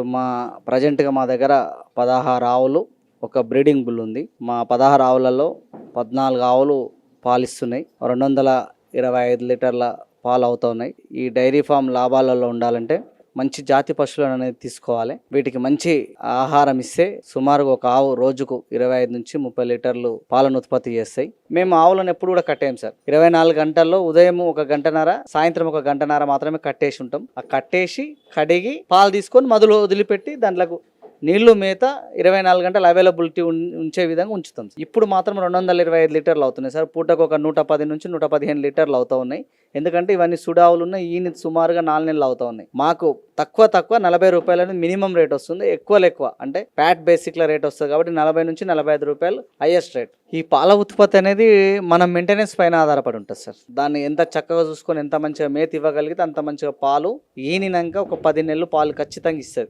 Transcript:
ఇప్పుడు మా ప్రజెంట్గా మా దగ్గర పదహారు ఆవులు ఒక బ్రీడింగ్ బుల్ ఉంది. మా పదహారు ఆవులలో పద్నాలుగు ఆవులు పాలిస్తున్నాయి. రెండు వందల ఇరవై ఐదు లీటర్ల పాలు అవుతున్నాయి ఈ డైరీ ఫామ్ లాభాలలో ఉండాలంటే మంచి జాతి పశువులను అనేది తీసుకోవాలి. వీటికి మంచి ఆహారం ఇస్తే సుమారుగా ఒక ఆవు రోజుకు ఇరవై ఐదు నుంచి ముప్పై లీటర్లు పాలను ఉత్పత్తి చేస్తాయి. మేము ఆవులను ఎప్పుడు కూడా కట్టేయం సార్. ఇరవై నాలుగు గంటల్లో ఉదయం ఒక గంటన్నర సాయంత్రం ఒక గంటన్నర మాత్రమే కట్టేసి ఉంటాం. ఆ కట్టేసి కడిగి పాలు తీసుకొని మధులో వదిలిపెట్టి దాంట్లకు నీళ్ళు మేత ఇరవై నాలుగు గంటలు అవైలబిలిటీ ఉం- ఉంచే విధంగా ఉంచుతాం ఇప్పుడు మాత్రం రెండు వందల ఇరవై ఐదు లీటర్లు అవుతున్నాయి సార్. పూటకు ఒక నూట పది నుంచి నూట పదిహేను లీటర్లు అవుతూ ఉన్నాయి. ఎందుకంటే ఇవన్నీ సుడావులు ఉన్నాయి ఈయన సుమారుగా నాలుగు నెలలు అవుతా ఉన్నాయి. మాకు తక్కువ తక్కువ నలభై రూపాయలని మినిమం రేట్ వస్తుంది ఎక్కువ ఎక్కువ అంటే ప్యాట్ బేసిక్ల రేట్ వస్తుంది కాబట్టి నలభై నుంచి నలభై ఐదు రూపాయలు హైయెస్ట్ రేట్. ఈ పాల ఉత్పత్తి అనేది మనం మెయింటెనెన్స్ పైన ఆధారపడి ఉంటుంది సార్. దాన్ని ఎంత చక్కగా చూసుకొని ఎంత మంచిగా మేత ఇవ్వగలిగితే అంత మంచిగా పాలు ఈనినాక ఒక పది నెలలు పాలు ఖచ్చితంగా ఇస్తుంది